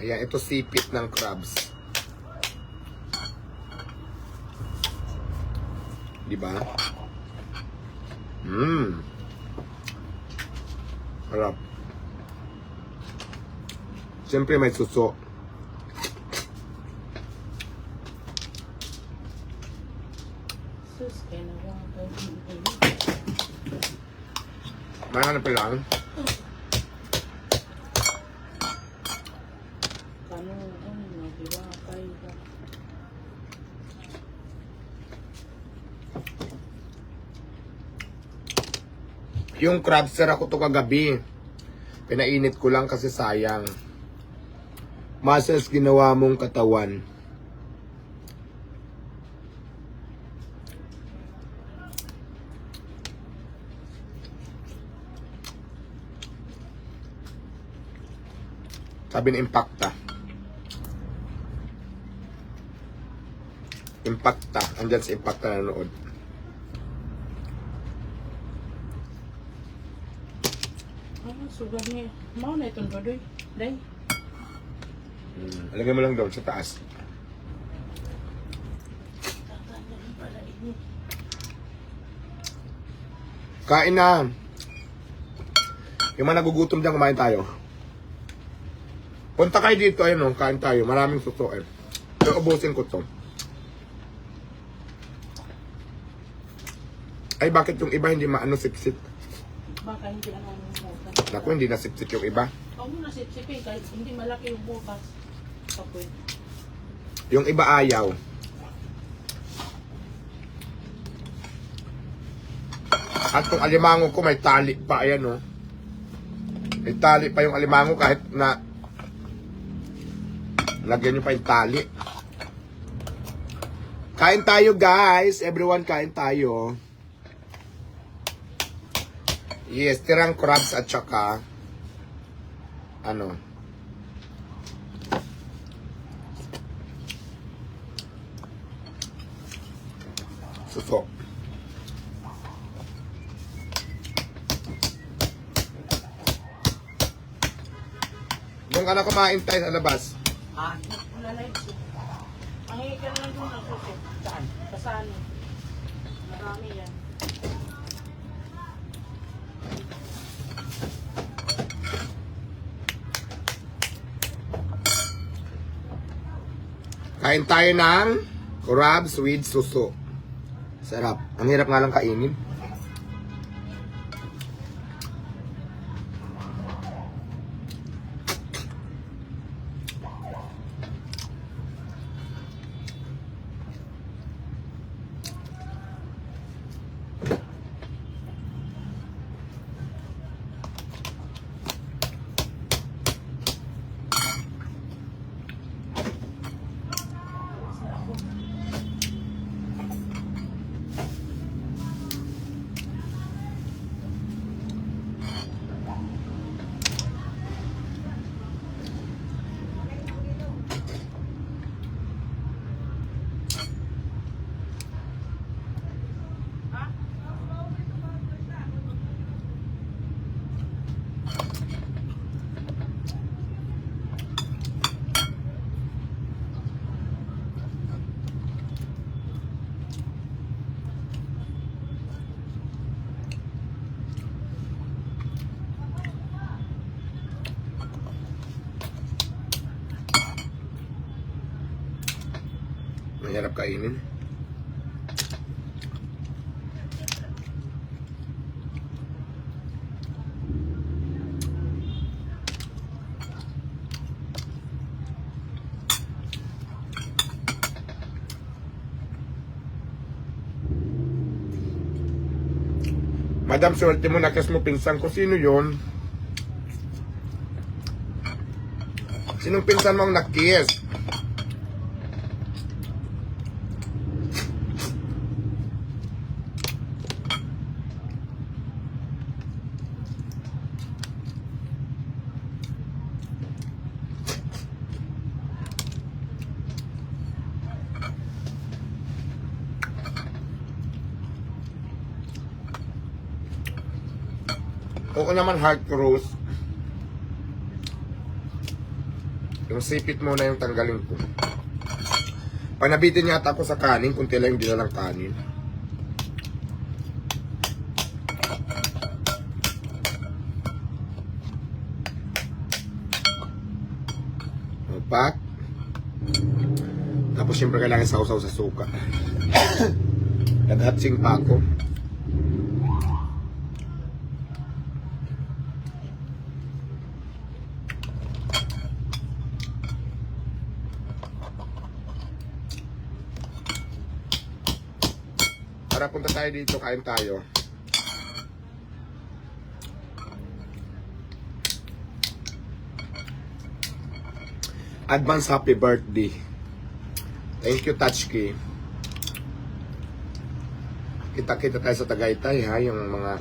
Ayan, ito sipit ng crabs. Di ba? Mmm. Harap. Siyempre may suso. Sus, kaya na Mahanap pa lang. Kano, ano, diba, kaya ka. Yung crab sir ako to kagabi. Pinainit ko lang kasi sayang. Muscles ginawa mong katawan. Sabi ni Impacta. Impacta. Andyan si Impacta nanonood. Ah, sugar niya. Mao na itong dodoy. Day. Hmm. Alagay mo lang doon sa taas. Kain na. Yung mga nagugutom dyan, kumain tayo. Punta kayo dito, ayun o, kain tayo. Maraming suso eh. Pero ubusin ko to. Ay, bakit yung iba hindi maano sipsip? Baka hindi ano ang bukas. Naku, hindi na sipsip yung iba. Huwag mo na sipsipin kahit hindi malaki yung bukas. Kapoy. Yung iba ayaw. At kung alimango ko, may tali pa, ayan o. May tali pa yung alimango kahit na lagyan nyo pa yung tali. Kain tayo guys. Everyone, kain tayo. Yes, tirang crabs at saka ano, suso. Doon ka na kumain tayo sa labas. Ah, wala na ito. Ang hingi ka na lang doon ng suso. Saan? Kasali. Marami yan. Kain tayo ng crabs with suso. Sarap. Ang hirap nga lang kainin. Mahirap kainin. Madam, swerte mo nakas mo pinsan ko. Sino yon? Sinong pinsan mo ang Oo naman, heart rose. Yung sipit muna yung tanggalin ko. Panabitin yata ako sa kanin, kunti lang yung dinalang kanin. Opat. Tapos syempre kailangan sausaw sa suka. Naghatsing pa ako. Tara, punta tayo dito, kain tayo. Advance happy birthday. Thank you, Touchkey. Kita-kita tayo sa Tagaytay, ha? Yung mga,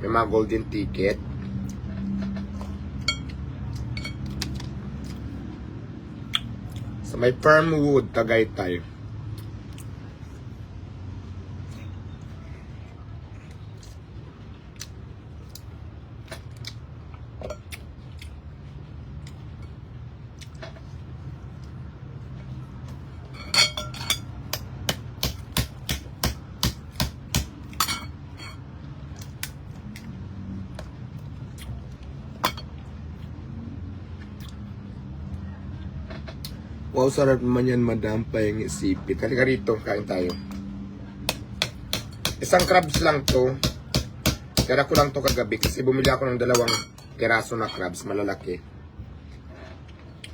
may mga golden ticket. Sa may Firmwood, Tagaytay. Wow, sarap naman yan, madam. Pahing isipit. Halika rito, kain tayo. Isang crabs lang to. Tira ko lang to kagabi kasi bumili ako ng dalawang piraso na crabs, malalaki.